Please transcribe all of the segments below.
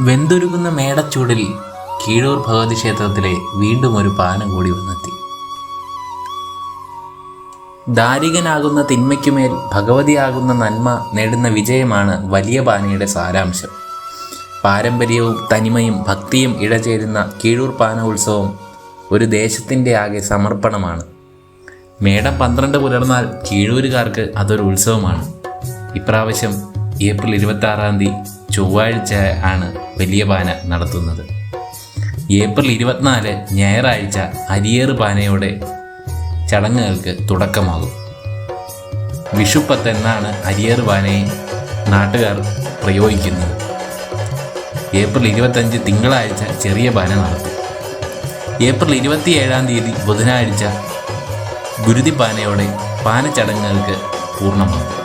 വെന്തുരുകുന്ന മേടച്ചൂടിൽ കീഴൂർ ഭഗവതി ക്ഷേത്രത്തിലെ വീണ്ടും ഒരു പാനം കൂടി വന്നെത്തി. ദാരികനാകുന്ന തിന്മയ്ക്കുമേൽ ഭഗവതിയാകുന്ന നന്മ നേടുന്ന വിജയമാണ് വലിയ പാനയുടെ സാരാംശം. പാരമ്പര്യവും തനിമയും ഭക്തിയും ഇഴചേരുന്ന കീഴൂർ പാന ഉത്സവം ഒരു ദേശത്തിന്റെ ആകെ സമർപ്പണമാണ്. മേടം പന്ത്രണ്ട് പുലർന്നാൽ കീഴൂരുകാർക്ക് അതൊരു ഉത്സവമാണ്. ഇപ്രാവശ്യം ഏപ്രിൽ ഇരുപത്തി ആറാം തീയതി ചൊവ്വാഴ്ച ആണ് വലിയ പാന നടത്തുന്നത്. ഏപ്രിൽ ഇരുപത്തിനാല് ഞായറാഴ്ച അരിയേറ് പാനയോടെ ചടങ്ങുകൾക്ക് തുടക്കമാകും. വിഷുപ്പത്ത് എന്നാണ് അരിയേറ് പാനയെ നാട്ടുകാർ പ്രയോഗിക്കുന്നത്. ഏപ്രിൽ ഇരുപത്തഞ്ച് തിങ്കളാഴ്ച ചെറിയ പാന നടത്തും ഏപ്രിൽ ഇരുപത്തിയേഴാം തീയതി ബുധനാഴ്ച ഗുരുതിപ്പാനയോടെ പാന ചടങ്ങുകൾക്ക് പൂർണമാകും.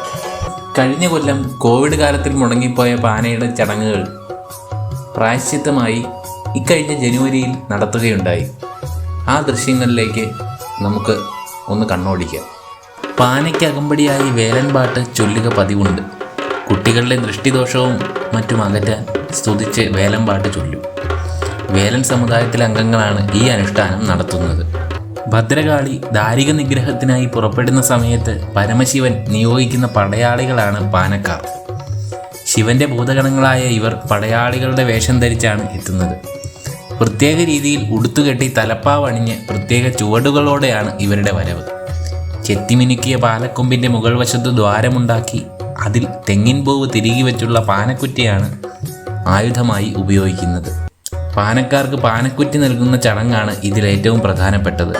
കഴിഞ്ഞ കൊല്ലം കോവിഡ് കാലത്തിൽ മുടങ്ങിപ്പോയ പാനയുടെ ചടങ്ങുകൾ പ്രായശ്ചിത്തമായി ഇക്കഴിഞ്ഞ ജനുവരിയിൽ നടത്തുകയുണ്ടായി. ആ ദൃശ്യങ്ങളിലേക്ക് നമുക്ക് ഒന്ന് കണ്ണോടിക്കാം. പാനയ്ക്ക് അകമ്പടിയായി വേലൻപാട്ട് ചൊല്ലുക പതിവുണ്ട്. കുട്ടികളുടെ ദൃഷ്ടിദോഷവും മറ്റും അകറ്റാൻ സ്തുതിച്ച് വേലൻപാട്ട് ചൊല്ലും. വേലൻ സമുദായത്തിലെ അംഗങ്ങളാണ് ഈ അനുഷ്ഠാനം നടത്തുന്നത്. ഭദ്രകാളി ദാരിക നിഗ്രഹത്തിനായി പുറപ്പെടുന്ന സമയത്ത് പരമശിവൻ നിയോഗിക്കുന്ന പടയാളികളാണ് പാനക്കാർ. ശിവന്റെ ഭൂതഗണങ്ങളായ ഇവർ പടയാളികളുടെ വേഷം ധരിച്ചാണ് എത്തുന്നത്. പ്രത്യേക രീതിയിൽ ഉടുത്തുകെട്ടി തലപ്പാവണിഞ്ഞ് പ്രത്യേക ചുവടുകളോടെയാണ് ഇവരുടെ വരവ്. ചെത്തിമിനുക്കിയ പാലക്കൊമ്പിന്റെ മുകൾ വശത്ത് ദ്വാരമുണ്ടാക്കി അതിൽ തെങ്ങിൻ പൂവ് തിരികെ വെച്ചുള്ള പാനക്കുറ്റിയാണ് ആയുധമായി ഉപയോഗിക്കുന്നത്. പാനക്കാർക്ക് പാനക്കുറ്റി നൽകുന്ന ചടങ്ങാണ് ഇതിലേറ്റവും പ്രധാനപ്പെട്ടത്.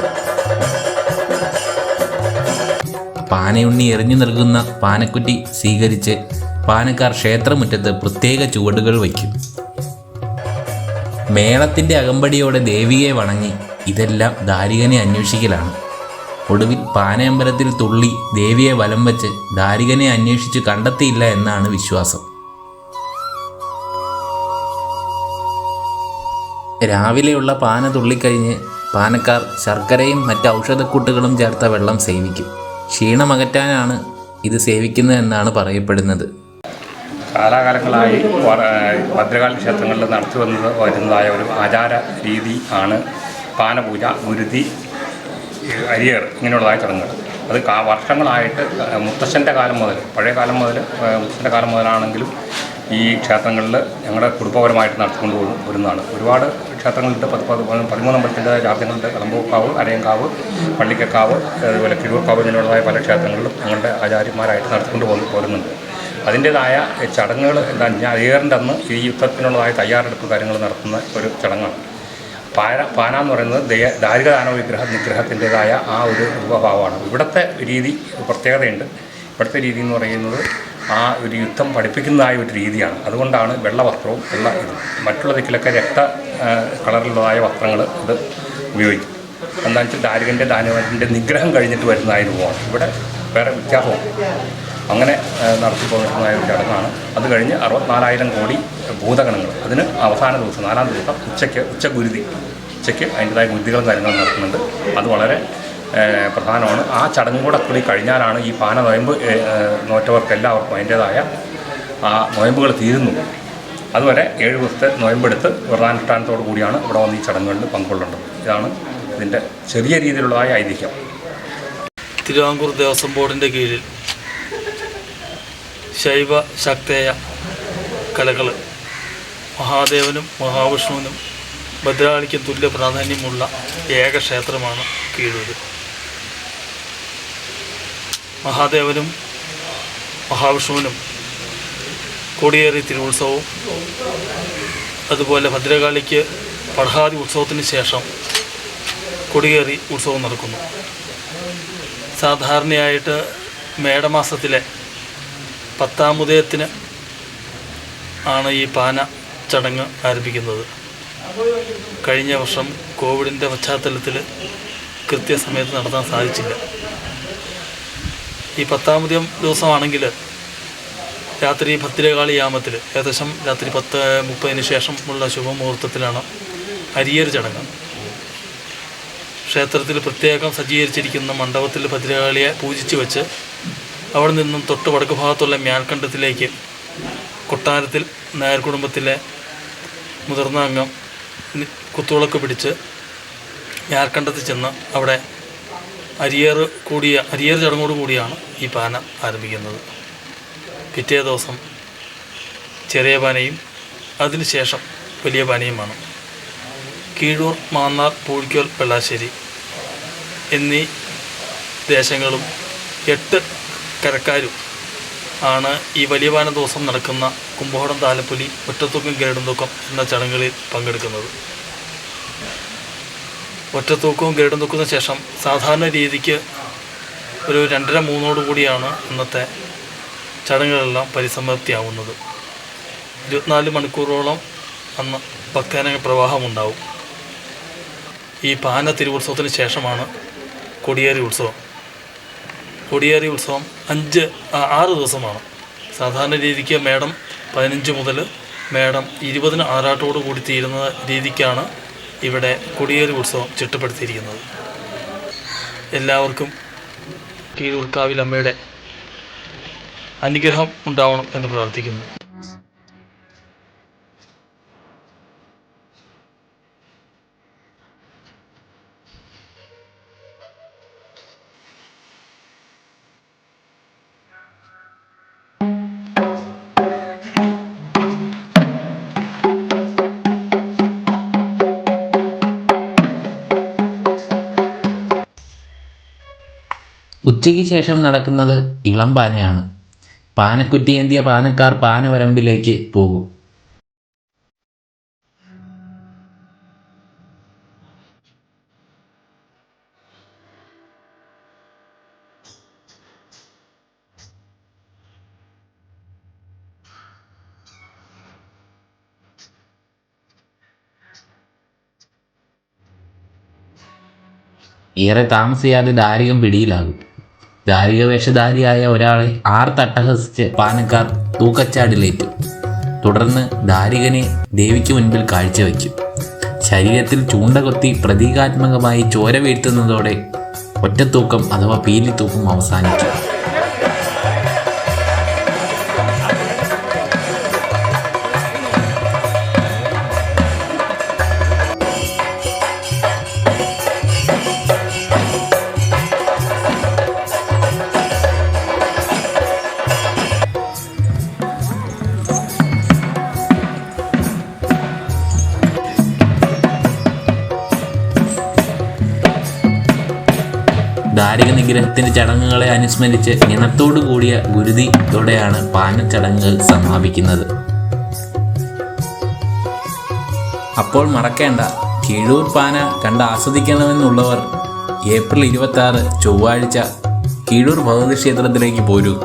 പാനയുണ്ണി എറിഞ്ഞു നൽകുന്ന പാനക്കുറ്റി സ്വീകരിച്ച് പാനക്കാർ ക്ഷേത്രമുറ്റത്ത് പ്രത്യേക ചുവടുകൾ വയ്ക്കും. മേളത്തിന്റെ അകമ്പടിയോടെ ദേവിയെ വണങ്ങി ഇതെല്ലാം ദാരികനെ അന്വേഷിക്കലാണ്. ഒടുവിൽ പാനയമ്പലത്തിൽ തുള്ളി ദേവിയെ വലം വെച്ച് ദാരികനെ അന്വേഷിച്ച് കണ്ടെത്തിയില്ല എന്നാണ് വിശ്വാസം. രാവിലെയുള്ള പാന തുള്ളിക്കഴിഞ്ഞ് പാനക്കാർ ശർക്കരയും മറ്റ് ഔഷധക്കൂട്ടുകളും ചേർത്ത വെള്ളം സേവിക്കും. ക്ഷീണമകറ്റാനാണ് ഇത് സേവിക്കുന്നതെന്നാണ് പറയപ്പെടുന്നത്. കാലാകാലങ്ങളായി ഭദ്രകാളി ക്ഷേത്രങ്ങളിൽ നടത്തി വന്നത് വരുന്നതായ ഒരു ആചാര രീതി ആണ് പാനപൂജ ഗുരുതി അരിയർ ഇങ്ങനെയുള്ളതായ ചടങ്ങുകൾ. അത് വർഷങ്ങളായിട്ട് മുത്തശ്ശന്റെ കാലം മുതൽ പഴയ കാലം മുതൽ മുത്തശ്ശന്റെ കാലം മുതലാണെങ്കിലും ഈ ക്ഷേത്രങ്ങളിൽ ഞങ്ങളുടെ കുടുംബപരമായിട്ട് നടത്തിക്കൊണ്ട് പോകും വരുന്നതാണ് ഒരുപാട് ക്ഷേത്രങ്ങളുണ്ട്. പത്ത് പതിമൂന്ന് അമ്പലത്തിന്റെ രാജ്യങ്ങളുടെ കളമ്പൂക്കാവ് അരയങ്കാവ് പള്ളിക്കക്കാവ് അതുപോലെ കിഴൂർക്കാവ് ഇങ്ങനെയുള്ളതായ പല ക്ഷേത്രങ്ങളിലും ഞങ്ങളുടെ ആചാര്യന്മാരായിട്ട് നടത്തിക്കൊണ്ട് പോകുന്നു പോരുന്നുണ്ട്. അതിന്റേതായ ചടങ്ങുകൾ എന്താ അധികാരന്റെ അന്ന് ഈ യുദ്ധത്തിനുള്ളതായ തയ്യാറെടുപ്പ് കാര്യങ്ങൾ നടത്തുന്ന ഒരു ചടങ്ങാണ്. പാന പാന എന്ന് പറയുന്നത് ദയ ദാരികദാന വിഗ്രഹ നിഗ്രഹത്തിന്റേതായ ആ ഒരു രൂപഭാവമാണ്. ഇവിടുത്തെ രീതി പ്രത്യേകതയുണ്ട്. ഇവിടുത്തെ രീതി എന്ന് പറയുന്നത് ആ ഒരു യുദ്ധം പഠിപ്പിക്കുന്നതായ ഒരു രീതിയാണ്. അതുകൊണ്ടാണ് വെള്ള വസ്ത്രവും വെള്ള മറ്റുള്ള ദിക്കിലൊക്കെ രക്ത കളറിലുള്ളതായ വസ്ത്രങ്ങൾ ഇത് ഉപയോഗിക്കും. എന്താണെന്ന് വെച്ചാൽ ദാരികന്റെ ദാനവന്റെ നിഗ്രഹം കഴിഞ്ഞിട്ട് വരുന്നതായ രൂപമാണ് ഇവിടെ വേറെ വ്യത്യാസമാണ് അങ്ങനെ നടത്തി പോകുന്നതായ ഒരു ചടങ്ങാണ്. അത് കഴിഞ്ഞ് അറുപത്തിനാലായിരം കോടി ഭൂതഗണങ്ങൾ. അതിന് അവസാന ദിവസം നാലാം ദിവസം ഉച്ചയ്ക്ക് ഉച്ചഗുരുതി ഉച്ചയ്ക്ക് അതിന്റെതായ ഗുരുതികളും കാര്യങ്ങളും നടത്തുന്നുണ്ട് അത് വളരെ പ്രധാനമാണ്. ആ ചടങ്ങും കൂടെ കൂടി കഴിഞ്ഞാലാണ് ഈ പാന നോയമ്പ് നോറ്റവർക്ക് എല്ലാവർക്കും അതിന്റേതായ ആ നോയമ്പുകൾ തീരുന്നു. അതുവരെ ഏഴ് ദിവസത്തെ നോയമ്പെടുത്ത് വ്രതാനുഷ്ഠാനത്തോടു കൂടിയാണ് ഇവിടെ വന്ന് ഈ ചടങ്ങുകളിൽ പങ്കുകൊള്ളേണ്ടത് ഇതാണ് ഇതിന്റെ ചെറിയ രീതിയിലുള്ളതായ ഐതിഹ്യം. തിരുവാങ്കൂർ ദേവസ്വം ബോർഡിന്റെ കീഴിൽ ശൈവ ശക്തേയ കലകൾ മഹാദേവനും മഹാവിഷ്ണുവിനും ഭദ്രാളിക്കും തുല്യ പ്രാധാന്യമുള്ള ഏക ക്ഷേത്രമാണ് കീഴൂര്. മഹാദേവനും മഹാവിഷ്ണുവിനും കൊടിയേറി തിരുവുത്സവവും അതുപോലെ ഭദ്രകാളിക്ക് പടഹാതി ഉത്സവത്തിന് ശേഷം കൊടിയേറി ഉത്സവം നടക്കുന്നു. സാധാരണയായിട്ട് മേടമാസത്തിലെ പത്താം ഉദയത്തിന് ആണ് ഈ പാന ചടങ്ങ് ആരംഭിക്കുന്നത്. കഴിഞ്ഞ വർഷം കോവിഡിന്റെ പശ്ചാത്തലത്തിൽ കൃത്യസമയത്ത് നടത്താൻ സാധിച്ചില്ല. ഈ പത്താമത് ദിവസമാണെങ്കിൽ രാത്രി ഭദ്രകാളി യാമത്തിൽ ഏകദേശം രാത്രി പത്ത് മുപ്പതിന് ശേഷം ഉള്ള ശുഭമുഹൂർത്തത്തിലാണ് അരിയർ ചടങ്ങ്. ക്ഷേത്രത്തിൽ പ്രത്യേകം സജ്ജീകരിച്ചിരിക്കുന്ന മണ്ഡപത്തിൽ ഭദ്രകാളിയെ പൂജിച്ച് വെച്ച് അവിടെ നിന്നും തൊട്ട് വടക്ക് ഭാഗത്തുള്ള മ്യാൽക്കണ്ഠത്തിലേക്ക് കൊട്ടാരത്തിൽ നായർ കുടുംബത്തിലെ മുതിർന്ന അംഗം കുത്തുവിളക്ക് പിടിച്ച് മ്യാൽക്കണ്ഠത്തിൽ ചെന്ന് അവിടെ അരിയേറ് കൂടിയ അരിയേറ് ചടങ്ങോട് കൂടിയാണ് ഈ പാന ആരംഭിക്കുന്നത്. പിറ്റേ ദിവസം ചെറിയ പാനയും അതിനുശേഷം വലിയ പാനയുമാണ്. കീഴൂർ മാന്നാർ പൂഴിക്കോൽ വെള്ളാശ്ശേരി എന്നീ ദേശങ്ങളും എട്ട് കരക്കാരും ആണ് ഈ വലിയ പാന ദിവസം നടക്കുന്ന കുംഭകോണം താലപ്പൊലി ഒറ്റത്തൂക്കം ഗരുഡൻ തൂക്കം എന്ന ചടങ്ങുകളിൽ പങ്കെടുക്കുന്നത്. ഒറ്റത്തൂക്കവും ഗരുഡൻ തൂക്കത്തിന് ശേഷം സാധാരണ രീതിക്ക് ഒരു രണ്ടര മൂന്നോട് കൂടിയാണ് ഇന്നത്തെ ചടങ്ങുകളെല്ലാം പരിസമാപ്തിയാവുന്നത്. ഇരുപത്തിനാല് മണിക്കൂറോളം അന്ന് ഭക്തജനങ്ങൾ പ്രവാഹമുണ്ടാവും. ഈ പാന തിരുവുത്സവത്തിന് ശേഷമാണ് കൊടിയേറി ഉത്സവം. കൊടിയേറി ഉത്സവം അഞ്ച് ആറ് ദിവസമാണ്. സാധാരണ രീതിക്ക് മേടം പതിനഞ്ച് മുതൽ മേടം ഇരുപതിന് ആറാട്ടോട് കൂടി തീരുന്ന രീതിക്കാണ് ഇവിടെ കൊടിയേരി ഉത്സവം ചിട്ടപ്പെടുത്തിയിരിക്കുന്നത്. എല്ലാവർക്കും കീഴൂർക്കാവിലമ്മയുടെ അനുഗ്രഹം ഉണ്ടാവണം എന്ന് പ്രാർത്ഥിക്കുന്നു. ഉച്ചയ്ക്ക് ശേഷം നടക്കുന്നത് ഇളം പാനയാണ്. പാനക്കുറ്റിയേന്തിയ പാനക്കാർ പാനവരമ്പിലേക്ക് പോകും. ഏറെ താമസിയാതെ ദാരികം പിടിയിലാകും. ദാരിക വേഷധാരിയായ ഒരാളെ ആർ തട്ടഹസിച്ച് പാനക്കാർ തൂക്കച്ചാടിലേറ്റു തുടർന്ന് ദാരികനെ ദേവിക്ക് മുൻപിൽ കാഴ്ചവെക്കും. ശരീരത്തിൽ ചൂണ്ട കൊത്തി പ്രതീകാത്മകമായി ചോര വീഴ്ത്തുന്നതോടെ ഒറ്റത്തൂക്കം അഥവാ പീലിത്തൂക്കം അവസാനിക്കും. ദാരിക നിഗ്രഹത്തിന്റെ ചടങ്ങുകളെ അനുസ്മരിച്ച് ഇണത്തോടു കൂടിയ ഗുരുതിയോടെയാണ് പാന ചടങ്ങുകൾ സമാപിക്കുന്നത്. അപ്പോൾ മറക്കേണ്ട കീഴൂർ പാന കണ്ട് ആസ്വദിക്കണമെന്നുള്ളവർ ഏപ്രിൽ ഇരുപത്തി ചൊവ്വാഴ്ച കീഴൂർ ഭഗവതി ക്ഷേത്രത്തിലേക്ക് പോരൂ.